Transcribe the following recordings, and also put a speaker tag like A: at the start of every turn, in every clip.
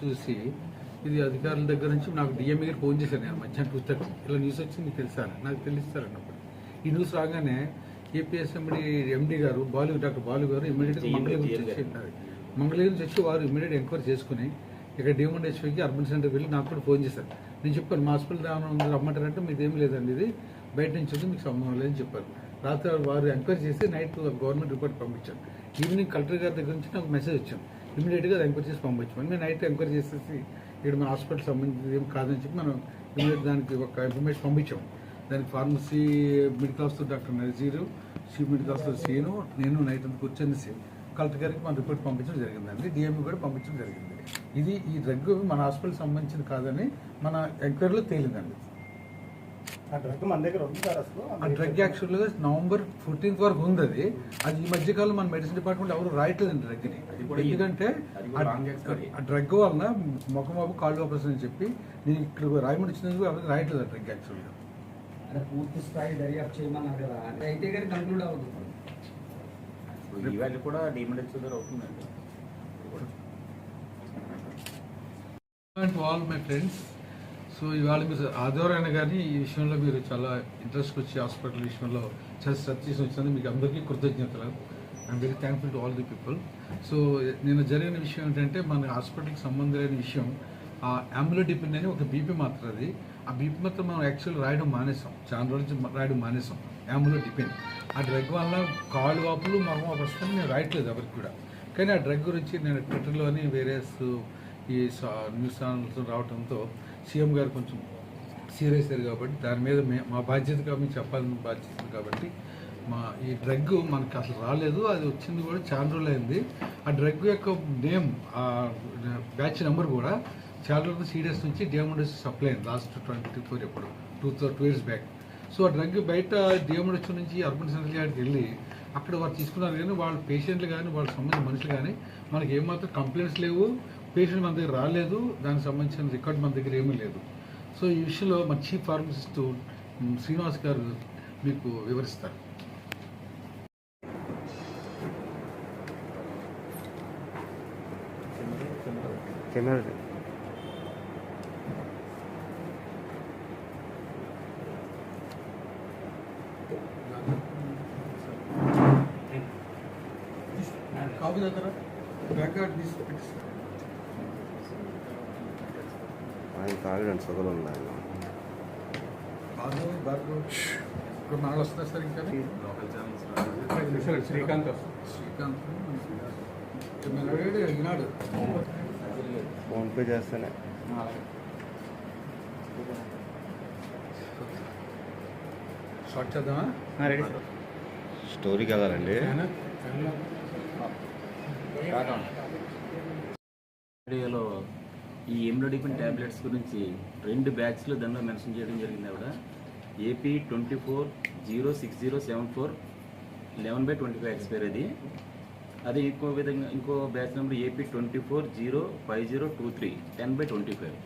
A: చూసి ఇది అధికారుల దగ్గర నుంచి నాకు డిఎంఏ గారు ఫోన్ చేశాను నేను మధ్యాహ్నం టూ థర్టీ ఇలా న్యూస్ వచ్చింది మీకు తెలుసా? నాకు తెలుస్తారు అన్నప్పుడు. ఈ న్యూస్ రాగానే ఏపీఎస్ఎండి ఎండి గారు బాలు డాక్టర్ బాలు గారు ఇమీడియట్గా మంగళగిరి నుంచి వచ్చి. మంగళగిరి నుంచి వచ్చి వారు ఇమీడియట్ ఎంక్వైరీ చేసుకుని ఇక్కడ డిఎండ్ హెచ్ఓకి అర్బన్ సెంటర్ వెళ్ళి నాకు కూడా ఫోన్ చేశారు. నేను చెప్పాను మా హాస్పిటల్ ఉంది రమ్మంటారంటే మీది ఏం లేదండి ఇది. బయట నుంచి ఉంది మీకు సంబంధం లేదని చెప్పారు. రాత్రి వారు ఎంక్వైరీ చేసి నైట్ గవర్నమెంట్ రిపోర్ట్ పంపించారు. ఈవినింగ్ కలెక్టర్ గారి దగ్గర నుంచి నాకు మెసేజ్ వచ్చాం ఇమీడియట్గా ఎంక్వైరీ చేసి పంపించాం మేము నైట్ ఎంక్వైరీ చేసేసి ఇక్కడ మన హాస్పిటల్ సంబంధించి ఏం కాదని చెప్పి మనం ఇమీడియట్ దానికి ఒక ఇన్ఫర్మేషన్ పంపించాం. దానికి pharmacy medical officer doctor Nazir chief medical officer scene నేను నైట్ అంతా కూర్చొని కలెక్టర్ గారికి మన రిపోర్ట్ పంపించడం జరిగిందండి. డిఎంఈ కూడా పంపించడం జరిగింది. ఇది ఈ డ్రగ్ మన హాస్పిటల్ సంబంధించింది కాదని మన ఎంక్వైరీలో తేలిందండి.
B: ఆ డ్రగ్ మన దగ్గర ఉంది సార్ అసలు.
A: ఆ డ్రగ్ యాక్చువల్గా నవంబర్ ఫోర్టీన్త్ వరకు ఉంది అది అది ఈ మధ్యకాలం మన మెడిసిన్ డిపార్ట్మెంట్ ఎవరు రాయట్లేదండి డ్రగ్ని. ఎందుకంటే ఆ- ఆ డ్రగ్ వలన ముఖమాపు కాళ్ళు ఆపరేషన్ అని చెప్పి నేను ఇక్కడ రాయమండ్రి వచ్చినందుకు ఎవరికి రాయట్లేదు ఆ డ్రగ్ యాక్చువల్గా.
C: అంటే పూర్తి స్థాయి దర్యాప్తు చేయమన్నారు కదా. అంటే అయితే కానీ కంక్లూడ్ అవుతుంది
D: ఇవాళ కూడా డిమాండ్ అవుతుందండి.
A: ఆల్ మై ఫ్రెండ్స్ సో ఇవాళ మీరు ఆదివారం కానీ ఈ విషయంలో మీరు చాలా ఇంట్రెస్ట్ వచ్చి హాస్పిటల్ విషయంలో చాలా శ్రద్ధ చేసి వచ్చినందుకు మీకు అందరికీ కృతజ్ఞతలు. I'm very thankful to all the people so నేను జరిగిన విషయం ఏంటంటే మన హాస్పిటల్కి సంబంధం లేని విషయం ఆ అంబులోడిపిన్ అని ఒక బీపీ మాత్ర అది. ఆ బీపీ మాత్రం మనం యాక్చువల్ రాయడం మానేసాం. చాలా రోజు రాయడం మానేసాం అంబులోడిపిన్ ఆ డ్రగ్ వల్ల కాళ్ళు వాపులు మగం వస్తుంది నేను రాయట్లేదు ఎవరికి కూడా. కానీ ఆ డ్రగ్ గురించి నేను ట్విట్టర్లోని వేరే ఈ సా- న్యూస్ ఛానల్స్ రావడంతో సీఎం గారు కొంచెం సీరియస్ అయ్యారు కాబట్టి దాని మీద మే మా బాధ్యతగా మేము చెప్పాలని బాధ్యత కాబట్టి మా ఈ డ్రగ్ మనకి అసలు రాలేదు అది వచ్చింది కూడా చాలా రోజులు అయింది. ఆ డ్రగ్ యొక్క నేమ్ ఆ బ్యాచ్ నెంబర్ కూడా చాలా రోజులు సీరియస్ నుంచి డిఎంఎస్ సప్లై అయింది. లాస్ట్ ట్వంటీ ఫోర్ ఎప్పుడు two two years back. So ఆ డ్రగ్ బయట డిఎంఎస్ నుంచి అర్బన్ సెంట్రల్ యార్డ్కి వెళ్ళి అక్కడ వారు తీసుకున్నారు కానీ వాళ్ళ పేషెంట్లు కానీ వాళ్ళ సంబంధించిన మనుషులు కానీ మనకి ఏమాత్రం కంప్లైంట్స్ లేవు. పేషెంట్ మన దగ్గర రాలేదు దానికి సంబంధించిన రికార్డ్ మన దగ్గర ఏమీ లేదు. సో ఈ విషయంలో మన చీఫ్ ఫార్మసిస్ట్ మ్, శ్రీనివాస్ గారు మీకు వివరిస్తారు.
E: కెమెరా.
A: కాపీ దగ్గర తీసి
E: ఆయన తాగడానికి సగలు ఉంది ఆయన
A: భార్గవ్ భార్గవ్ ఇప్పుడు నాలుగు వస్తున్నాయి సార్ ఇంకా? Local channels Srikanth Srikanth
E: PhonePe చేస్తేనే.
A: స్టార్ట్ చేద్దామా?
E: స్టోరీకి వెళ్ళాలండి.
D: వీడియోలో ఈ ఎమ్లోడిపిన్ ట్యాబ్లెట్స్ గురించి రెండు బ్యాచ్లు దానిలో మెన్షన్ చేయడం జరిగింది ఆవిడ. AP twenty four zero six zero seven four eleven by twenty five expire అది. అది ఇంకో విధంగా ఇంకో batch number AP twenty four zero five zero two three ten by twenty five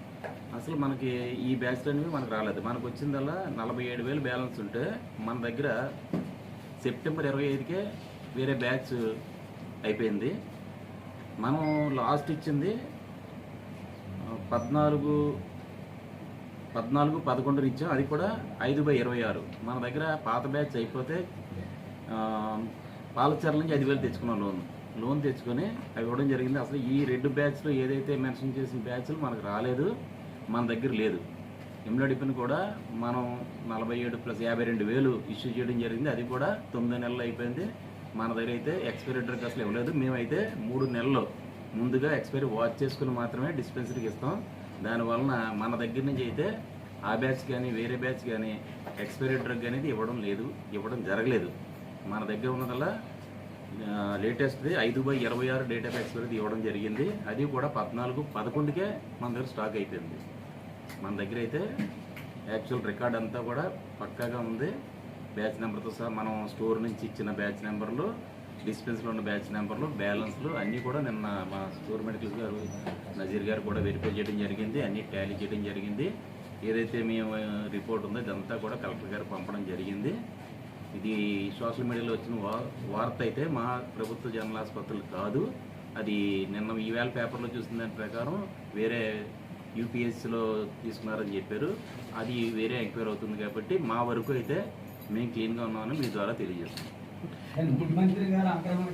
D: అసలు మనకి ఈ బ్యాచ్లు అనేవి మనకు రాలేదు. మనకు వచ్చిందల్లా నలభై ఏడు వేలు బ్యాలెన్స్ ఉంటే మన దగ్గర సెప్టెంబర్ ఇరవై ఐదుకే వేరే బ్యాచ్ అయిపోయింది. మనం లాస్ట్ ఇచ్చింది పద్నాలుగు పద్నాలుగు పదకొండు ఇచ్చాం అది కూడా ఐదు బై ఇరవై ఆరు. మన దగ్గర పాత బ్యాచ్ అయిపోతే పాలచర్ల నుంచి ఐదు వేలు తెచ్చుకున్నాం లోన్. లోన్ తెచ్చుకొని అవి ఇవ్వడం జరిగింది. అసలు ఈ రెండు బ్యాచ్లు ఏదైతే మెన్షన్ చేసిన బ్యాచ్లు మనకు రాలేదు మన దగ్గర లేదు. ఇమ్లాడిపిన్ కూడా మనం నలభై ఏడు ప్లస్ యాభై రెండు వేలు ఇష్యూ చేయడం జరిగింది. అది కూడా తొమ్మిది నెలలు అయిపోయింది. మన దగ్గర అయితే ఎక్స్పైరీ డ్రగ్ అసలు ఇవ్వలేదు. మేమైతే మూడు నెలలు ముందుగా ఎక్స్పైరీ వాచ్ చేసుకుని మాత్రమే డిస్పెన్సరీకి ఇస్తాం. దానివలన మన దగ్గర నుంచి అయితే ఆ బ్యాచ్ కానీ వేరే బ్యాచ్ కానీ ఎక్స్పైరీ డ్రగ్ అనేది ఇవ్వడం లేదు ఇవ్వడం జరగలేదు. మన దగ్గర ఉన్నదల్లా లేటెస్ట్ది ఐదు బై ఇరవై ఆరు డేట్ ఆఫ్ ఎక్స్పైరీ ఇవ్వడం జరిగింది. అది కూడా పద్నాలుగు పదకొండుకే మన దగ్గర స్టాక్ అయిపోయింది. మన దగ్గర అయితే యాక్చువల్ రికార్డ్ అంతా కూడా పక్కాగా ఉంది. బ్యాచ్ నెంబర్తో సహా మనం స్టోర్ నుంచి ఇచ్చిన బ్యాచ్ నెంబర్లు డిస్పెన్స్లో ఉన్న బ్యాచ్ నెంబర్లు బ్యాలెన్స్లు అన్నీ కూడా నిన్న మా స్టోర్ మెడికల్ గారు నజీర్ గారు కూడా వెరిఫై చేయడం జరిగింది. అన్నీ టాలీ చేయడం జరిగింది. ఏదైతే మేము రిపోర్ట్ ఉందో ఇదంతా కూడా కలెక్టర్ గారు పంపడం జరిగింది. ఇది సోషల్ మీడియాలో వచ్చిన వార్త అయితే మా ప్రభుత్వ జనరల్ ఆసుపత్రులు కాదు. అది నిన్న ఈవేళ పేపర్లో చూసిన దాని ప్రకారం వేరే యూపీఎస్సీలో తీసుకున్నారని చెప్పారు. అది వేరే ఎంక్వైరీ అవుతుంది కాబట్టి మా వరకు అయితే మేము క్లీన్గా ఉన్నామని మీ ద్వారా
C: తెలియజేస్తున్నాం. ముఖ్యమంత్రి గారు అక్రమ